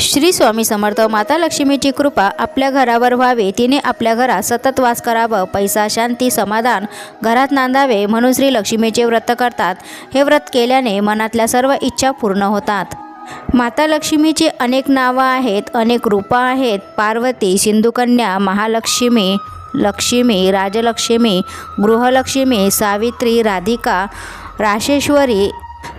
श्री स्वामी समर्थ माता लक्ष्मीची कृपा आपल्या घरावर व्हावी. तिने आपल्या घरात सतत वास करावं पैसा शांती समाधान घरात नांदावे म्हणून श्री लक्ष्मीचे व्रत करतात. हे व्रत केल्याने मनातल्या सर्व इच्छा पूर्ण होतात. माता लक्ष्मीची अनेक नावं आहेत अनेक रूपं आहेत. पार्वती सिंधुकन्या महालक्ष्मी लक्ष्मी राजलक्ष्मी गृहलक्ष्मी सावित्री राधिका राशेश्वरी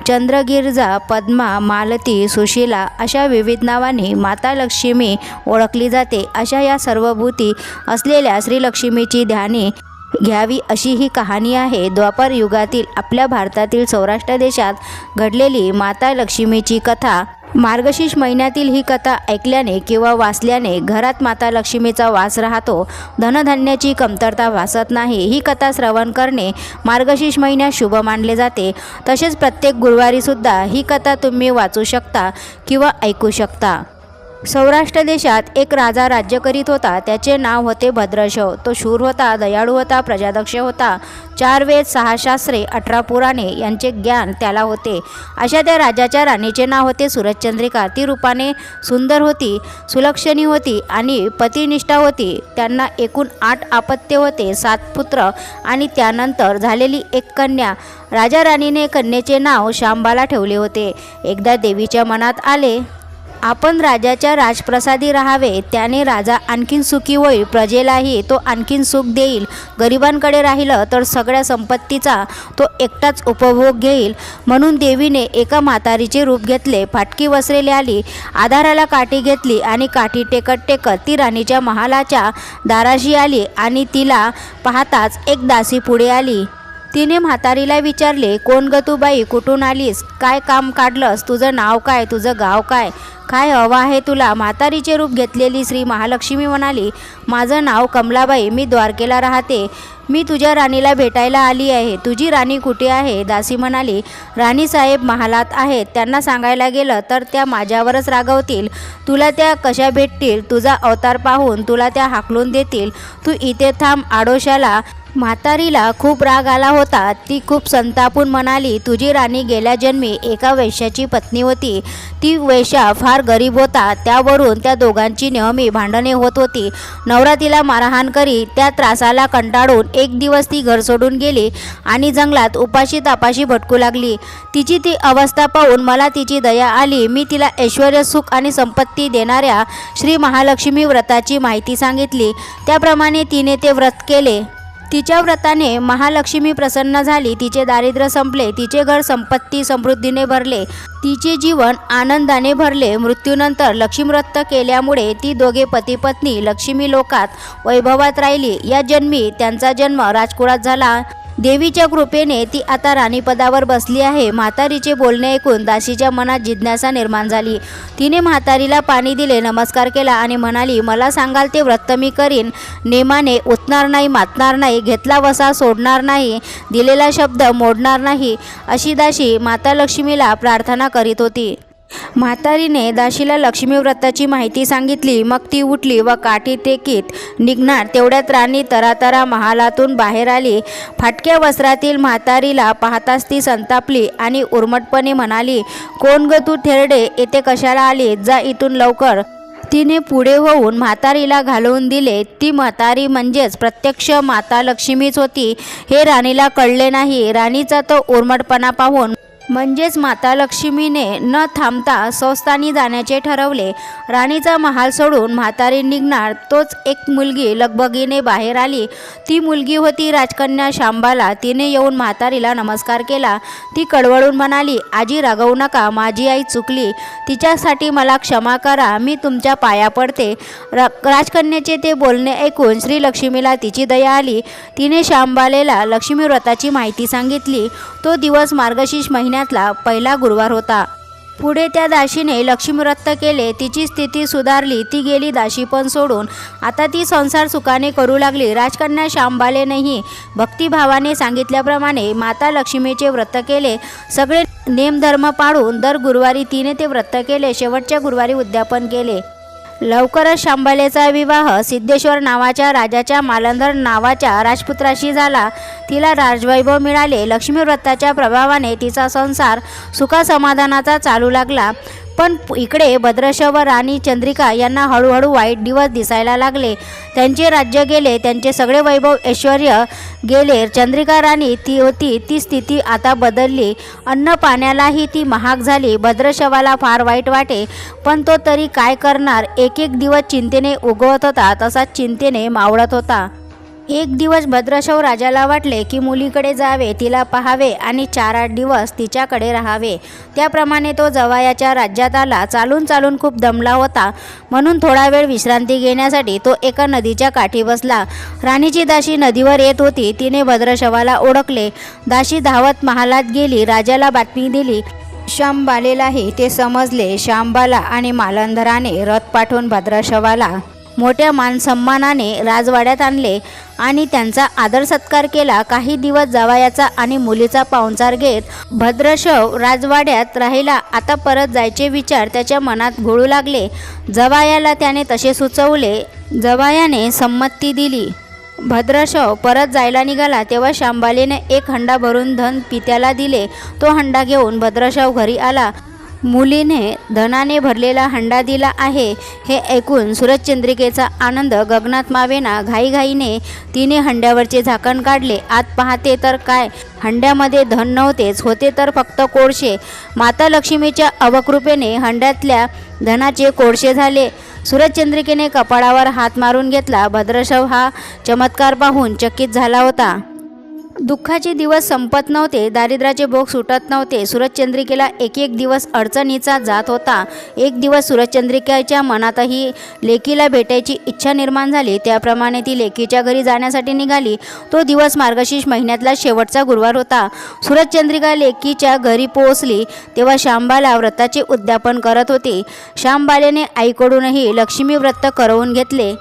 चंद्रगिरजा पद्मा मालती सुशीला अशा विविध नावांनी माता लक्ष्मी ओळखली जाते. अशा या सर्व भूती असलेल्या श्रीलक्ष्मीची ध्याने घ्यावी अशी ही कहाणी आहे. द्वापर युगातील आपल्या भारतातील सौराष्ट्र देशात घडलेली माता लक्ष्मीची कथा मार्गशीर्ष महिन्यातील ही कथा ऐकल्याने किंवा वाचल्याने घरात माता लक्ष्मीचा वास राहतो. धनधान्याची कमतरता भासत नाही. ही कथा श्रवण करणे मार्गशीर्ष महिन्यात शुभ मानले जाते. तसेच प्रत्येक गुरुवारीसुद्धा ही कथा तुम्ही वाचू शकता किंवा ऐकू शकता. सौराष्ट्र देशात एक राजा राज्य करीत होता. त्याचे नाव होते भद्रशव तो शूर होता दयाळू होता प्रजादक्ष होता. चार वेद सहा शास्त्रे अठरा पुराणे यांचे ज्ञान त्याला होते. अशा त्या राजाच्या राणीचे नाव होते सूरजचंद्रिका. ती रूपाने सुंदर होती सुलक्षणी होती आणि पतिनिष्ठा होती. त्यांना एकूण आठ आपत्य होते सात पुत्र आणि त्यानंतर झालेली एक कन्या. राजा राणीने कन्येचे नाव शांबाला ठेवले होते. एकदा देवीच्या मनात आले आपण राजाच्या राजप्रसादी राहावे त्याने राजा आणखीन सुखी होईल प्रजेलाही तो आणखीन सुख देईल. गरिबांकडे राहिलं तर सगळ्या संपत्तीचा तो एकटाच उपभोग घेईल. म्हणून देवीने एका म्हातारीचे रूप घेतले फाटकी वसरेली आली आधाराला काठी घेतली आणि काठी टेकत टेकत ती राणीच्या महालाच्या दाराशी आली आणि तिला पाहताच एक दासी पुढे आली. तिने म्हातारीला विचारले कोण ग तू बाई? कुठून आलीस? काय काम काढलंस? तुझं नाव काय? तुझं गाव काय? काय हवं आहे तुला? म्हातारीचे रूप घेतलेली श्री महालक्ष्मी म्हणाली माझं नाव कमलाबाई मी द्वारकेला राहते. मी तुझ्या राणीला भेटायला आली आहे. तुझी राणी कुठे आहे? दासी म्हणाली राणीसाहेब महालात आहेत. त्यांना सांगायला गेलं तर त्या माझ्यावरच रागवतील. तुला त्या कशा भेटतील? तुझा अवतार पाहून तुला त्या हाकलून देतील. तू इथे थांब आडोशाला म्हातारीला खूप राग आला होता. ती खूप संतापून म्हणाली तुझी राणी गेल्या जन्मी एका वैश्याची पत्नी होती. ती वैश्या फार गरीब होता. त्यावरून त्या दोघांची नेहमी भांडणे होत होती. नवरा तिला मारहाण करी त्या त्रासाला कंटाळून एक दिवस ती घर सोडून गेली आणि जंगलात उपाशी तापाशी भटकू लागली. तिची ती अवस्था पाहून मला तिची दया आली. मी तिला ऐश्वर सुख आणि संपत्ती देणाऱ्या श्री महालक्ष्मी व्रताची माहिती सांगितली. त्याप्रमाणे तिने ते व्रत केले. तिच्या व्रताने महालक्ष्मी प्रसन्न झाली तिचे दारिद्र्य संपले तिचे घर संपत्ती समृद्धीने भरले तिचे जीवन आनंदाने भरले. मृत्यूनंतर लक्ष्मीव्रत केल्यामुळे ती दोघे पती पत्नी लक्ष्मी लोकात वैभवात राहिली. या जन्मी त्यांचा जन्म राजकुळात झाला. देवीच्या कृपेने ती आता राणीपदावर बसली आहे. म्हातारीचे बोलणे ऐकून दाशीच्या मनात जिज्ञासा निर्माण झाली. तिने म्हातारीला पाणी दिले नमस्कार केला आणि म्हणाली मला सांगाल ते व्रत मी करीन. नेमाने उतणार नाही मातणार नाही घेतला वसा सोडणार नाही दिलेला शब्द मोडणार नाही. अशी दाशी माता लक्ष्मीला प्रार्थना करीत होती. म्हातारीने दाशीला लक्ष्मीव्रताची माहिती सांगितली. मग ती उठली व काठी टेकीत निघणार. तेवढ्यात राणी तरातरा महालातून बाहेर आली. फाटक्या वस्त्रातील म्हातारीला पाहताच ती संतापली आणि उर्मटपणे म्हणाली कोण ग तू थेरडे? येथे कशाला आली? जा इथून लवकर. तिने पुढे होऊन म्हातारीला घालवून दिले. ती म्हातारी म्हणजेच प्रत्यक्ष माता लक्ष्मीच होती. हे राणीला कळले नाही. राणीचा तो उर्मटपणा पाहून म्हणजेच माता लक्ष्मीने न थांबता स्वस्तानी जाण्याचे ठरवले. राणीचा महाल सोडून म्हातारी निघणार तोच एक मुलगी लगबगीने बाहेर आली. ती मुलगी होती राजकन्या शांबाला. तिने येऊन म्हातारीला नमस्कार केला. ती कडवळून म्हणाली आजी रागवू नका. माझी आई चुकली. तिच्यासाठी मला क्षमा करा. मी तुमच्या पाया पडते. र राजकन्याचे ते बोलणे ऐकून श्री लक्ष्मीला तिची दया आली. तिने शांबालेला लक्ष्मी व्रताची माहिती सांगितली. तो दिवस मार्गशीर्ष महिन्यात महिन्यातला पहिला गुरुवार होता. पुढे त्या दाशीने लक्ष्मीव्रत केले तिची स्थिती सुधारली ती गेली दाशी पण सोडून. आता ती संसार सुखाने करू लागली. राजकन्या श्यामबालेनेही भक्तिभावाने सांगितल्याप्रमाणे माता लक्ष्मीचे व्रत केले. सगळे नेमधर्म पाळून दर गुरुवारी तिने ते व्रत केले. शेवटच्या गुरुवारी उद्यापन केले. लवकरच शांबलेचा विवाह सिद्धेश्वर नावाच्या राजाच्या मालंधर नावाच्या राजपुत्राशी झाला. तिला राजवैभव मिळाले. लक्ष्मीव्रताच्या प्रभावाने तिचा संसार सुखासमाधानाचा चालू लागला. पण इकडे भद्रश व राणी चंद्रिका यांना हळूहळू वाईट दिवस दिसायला लागले. त्यांचे राज्य गेले त्यांचे सगळे वैभव ऐश्वर गेले. चंद्रिका राणी ती होती ती स्थिती आता बदलली. अन्न पाण्यालाही ती महाग झाली. भद्रशवाला फार वाईट वाटे पण तो तरी काय करणार? एक एक दिवस चिंतेने उगवत होता तसाच चिंतेने मावळत होता. एक दिवस भद्रशव राजाला वाटले की मुलीकडे जावे तिला पाहावे आणि चार आठ दिवस तिच्याकडे राहावे. त्याप्रमाणे तो जवायाच्या राज्यात आला. चालून चालून खूप दमला होता. म्हणून थोडा वेळ विश्रांती घेण्यासाठी तो एका नदीच्या काठी बसला. राणीची दाशी नदीवर येत होती. तिने भद्रशवाला ओळखले. दाशी धावत महालात गेली. राजाला बातमी दिली श्यामबालेलाही ते समजले. श्यामबाला आणि मालंधराने रथ पाठवून भद्रशवाला मोठ्या मानसन्मानाने राजवाड्यात आणले आणि त्यांचा आदर सत्कार केला. काही दिवस जवायाचा आणि मुलीचा पाहुणचार घेत भद्रशव राजवाड्यात राहिला. आता परत जायचे विचार त्याच्या मनात घोळू लागले. जवायाला त्याने तसे सुचवले. जवायाने संमती दिली. भद्रशव परत जायला निघाला. तेव्हा शांबालीने एक हंडा भरून धन पित्याला दिले. तो हंडा घेऊन भद्रशव घरी आला. मुलीने धनाने भरलेला हंडा दिला आहे हे ऐकून सूरजचंद्रिकेचा आनंद गगनात मावेना घाईघाईने तिने हंड्यावरचे झाकण काढले. आत पाहते तर काय? हंड्यामध्ये धन नव्हतेच होते तर फक्त कोळशे. माता लक्ष्मीच्या अवकृपेने हंड्यातल्या धनाचे कोळशे झाले. सूरजचंद्रिकेने कपाळावर हात मारून घेतला. भद्रशव हा चमत्कार पाहून चकित झाला होता. दुःखाचे दिवस संपत नव्हते दारिद्र्याचे भोग सुटत नव्हते. सूरजचंद्रिकेला एक एक दिवस अडचणीचा जात होता. एक दिवस सूरजचंद्रिकेच्या मनातही लेकीला भेटायची इच्छा निर्माण झाली. त्याप्रमाणे ती लेकीच्या घरी जाण्यासाठी निघाली. तो दिवस मार्गशीर्ष महिन्यातला शेवटचा गुरुवार होता. सूरजचंद्रिका लेकीच्या घरी पोहोचली तेव्हा श्यामबाला व्रताचे उद्यापन करत होते. श्यामबालेने आईकडूनही लक्ष्मी व्रत करवून घेतले.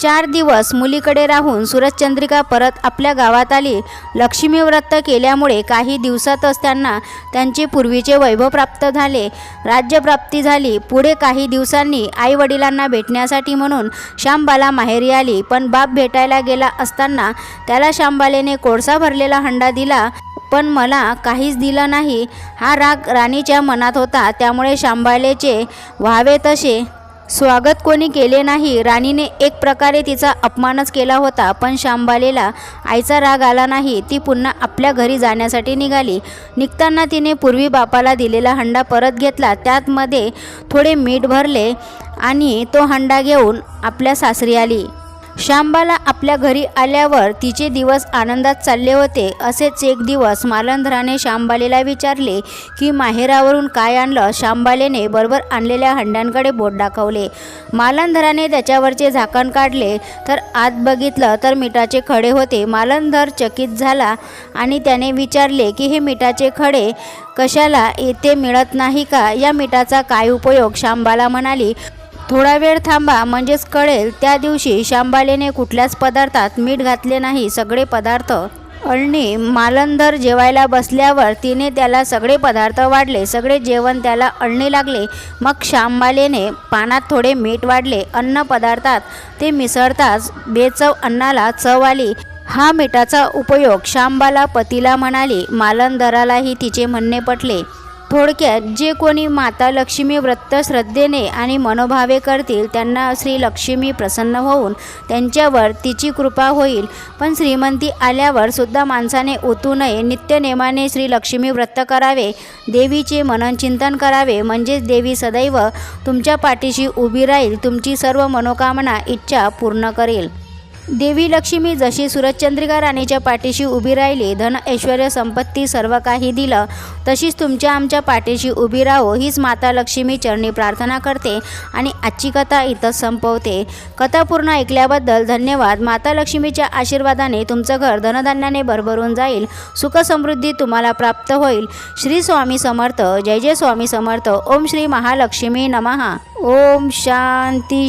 चार दिवस मुलीकडे राहून सूरजचंद्रिका परत आपल्या गावात आली. लक्ष्मी व्रत केल्यामुळे काही दिवसातच त्यांना त्यांचे पूर्वीचे वैभव प्राप्त झाले. राज्यप्राप्ती झाली. पुढे काही दिवसांनी आई वडिलांना भेटण्यासाठी म्हणून शांबाला माहेरी आली. पण बाप भेटायला गेला असताना त्याला शांबालेने कोळसा भरलेला हंडा दिला. पण मला काहीच दिलं नाही. हा राग राणीच्या मनात होता. त्यामुळे शांबालेचे व्हावे तसे स्वागत कोणी केले नाही राणीने एक प्रकारे तिचा अपमानच केला होता पण शांबालेला आईचा राग आला नाही ती पुन्हा आपल्या घरी जाण्यासाठी निघाली. निघताना तिने पूर्वी बापाला दिलेला हंडा परत घेतला त्यातमध्ये थोडे मीठ भरले आणि तो हंडा घेऊन आपल्या सासरी आली. शांबाला आपल्या घरी आल्यावर तिचे दिवस आनंदात चालले होते. असेच एक दिवस मालंधराने शांबालेला विचारले की माहेरावरून काय आणलं? शांबालेने बरोबर आणलेल्या हंड्यांकडे बोट दाखवले. मालंधराने त्याच्यावरचे झाकण काढले. तर आत बघितलं तर मिठाचे खडे होते. मालंधर चकित झाला आणि त्याने विचारले की हे मिठाचे खडे कशाला? येथे मिळत नाही का? या मिठाचा काय उपयोग? शांबाला म्हणाली थोडा वेळ थांबा म्हणजेच कळेल त्या दिवशी शांबालेने कुठल्याच पदार्थात मीठ घातले नाही सगळे पदार्थ अळणी मालंधर जेवायला बसल्यावर तिने त्याला सगळे पदार्थ वाढले सगळे जेवण त्याला अळणी लागले. मग शांबालेने पानात थोडे मीठ वाढले अन्न पदार्थात ते मिसळताच बेचव अन्नाला चव आली. हा मिठाचा उपयोग शांबाला पतीला म्हणाली मालंधरालाही तिचे म्हणणे पटले. थोडक्यात जे कोणी माता लक्ष्मी व्रत श्रद्धेने आणि मनोभावे करतील त्यांना श्री लक्ष्मी प्रसन्न होऊन त्यांच्यावर तिची कृपा होईल. पण श्रीमंती आल्यावर सुद्धा माणसाने ओतू नये. नित्यनेमाने श्री लक्ष्मी व्रत करावे. देवीचे मनन चिंतन करावे. म्हणजेच देवी सदैव तुमच्या पाठीशी उभी राहील. तुमची सर्व मनोकामना इच्छा पूर्ण करेल. देवी लक्ष्मी जशी सुरजचंद्रिका राणीच्या पाठीशी उभी राहिली धन ऐश्वर संपत्ती सर्व काही दिलं तशीच तुमच्या आमच्या पाठीशी उभी राहो हीच माता लक्ष्मी चरणी प्रार्थना करते आणि आजची कथा इथंच संपवते. कथा पूर्ण ऐकल्याबद्दल धन्यवाद. माता लक्ष्मीच्या आशीर्वादाने तुमचं घर धनधान्याने भरभरून जाईल. सुखसमृद्धी तुम्हाला प्राप्त होईल. श्री स्वामी समर्थ. जय जय स्वामी समर्थ. ओम श्री महालक्ष्मी नमहा ओम शांती.